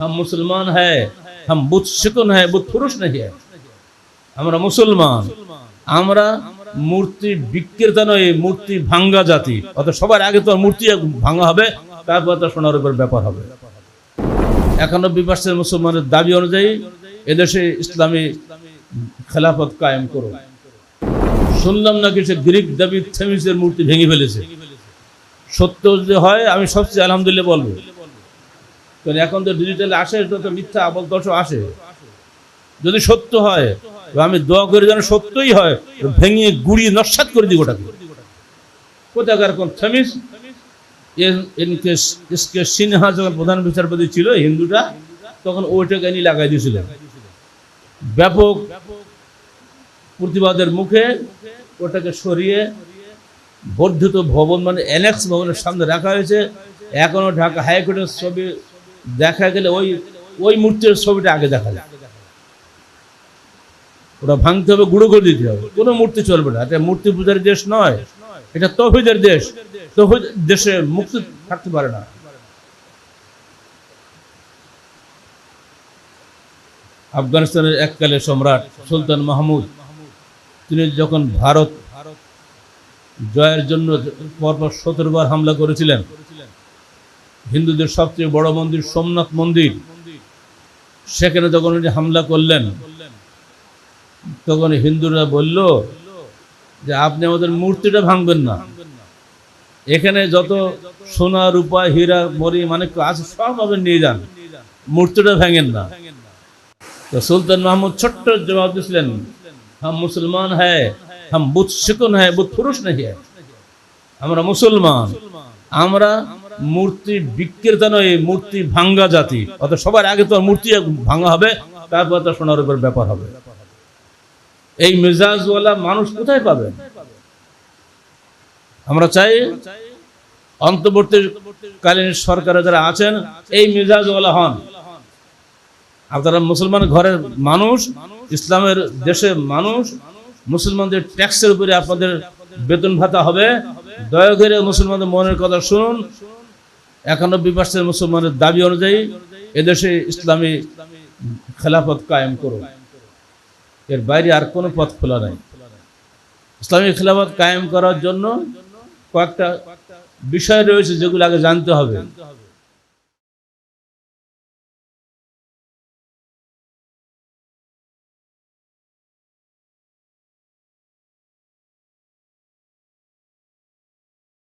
हम मुसलमान है हम बुत शिकुन है बुत পুরুষ नहीं है আমরা মুসলমান আমরা মূর্তি বিক্রেতা নয় মূর্তি ভাঙ্গা জাতি অত সবার আগে তো মূর্তি ভাঙা হবে তারপর তো সোনার উপর ব্যাপার হবে একানব্বই পার্সেন্ট মুসলমানের দাবি অনুযায়ী এদেশে ইসলামী খেলাফত কায়েম করো শুনলাম নাকি সে গ্রিক দাবি থেমিসের মূর্তি ভেঙে ফেলেছে সত্য যদি হয় আমি সবচেয়ে আলহামদুলিল্লাহ বলবো কারণ এখন তো ডিজিটালে আসে, এটা তো মিথ্যা আবল দর্শক আসে। যদি সত্য হয় আমি দোয়া করি যেন সত্যই হয়, ভেঙে, গুড়িয়ে, নস্বাত করে দিই ওটাকে। কোথাকার কোন থেমিস? ইনকে ইসকে সিনহা যখন প্রধান বিচারপতি ছিল হিন্দুটা, তখন ওইটাকে নিয়ে লাগাই দিয়েছিলেন। ব্যাপক প্রতিবাদের মুখে ওটাকে সরিয়ে বর্ধিত ভবন মানে অ্যানেক্স ভবনের সামনে রাখা হয়েছে। এখনও ঢাকা হাইকোর্টের ছবি দেখা গেলে ওই ওই মূর্তির ছবিটা আগে দেখা যায়। ওটা ভাঙতে হবে, গুঁড়ো করে দিতে হবে। কোনো মূর্তি চলবে না। এটা মূর্তি পূজার দেশ নয়। এটা তহিদের দেশ। তহিদ দেশে মুক্তি থাকতে পারে না। আফগানিস্তানের এককালে সম্রাট সুলতান মাহমুদ, তিনি যখন ভারত জয়ের জন্য পরপর সতেরো বার হামলা করেছিলেন হিন্দুদের সবচেয়ে বড় মন্দির সোমনাথ মন্দির। সেখানে যখন উনি হামলা করলেন, তখন হিন্দুরা বলল যে, আপনি আমাদের মূর্তিটা ভাঙবেন না। এখানে যত সোনা, রূপা, হীরা, মরি মানে আছে, সব আপনি নিয়ে যান। মূর্তিটা ভাঙেন না। তো সুলতান মাহমুদ ছোট্ট জবাব দিয়েছিলেন হাম মুসলমান হ্যাঁ হাম বুধ শিকুন হ্যাঁ বুধ পুরুষ নাকি আমরা মুসলমান। আমরা মূর্তি বিক্রেতা নয় মূর্তি ভাঙ্গা জাতি। অত সবার আগে তো মূর্তি ভাঙা হবে, তারপর তো সোনার উপর ব্যাপার হবে। এই মেজাজওয়ালা মানুষ কোথায় পাবেন আমরা চাই অন্তর্বর্তীকালীন সরকারে যারা আছেন, এই মেজাজওয়ালা হন। আপনারা মুসলমান ঘরের মানুষ, ইসলামের দেশের মানুষ, মুসলমানদের ট্যাক্সের উপরে আপনাদের বেতন ভাতা হবে। দয়া করে মুসলমানদের মনের কথা শুনুন। একানব্বই পার্সেন্ট মুসলমানের দাবি অনুযায়ী এদেশে ইসলামী খেলাফত কায়েম করো। এর বাইরে আর কোনো পথ খোলা নাই। ইসলামী খেলাফত কায়েম করার জন্য কয়েকটা বিষয় রয়েছে যেগুলো আগে জানতে হবে।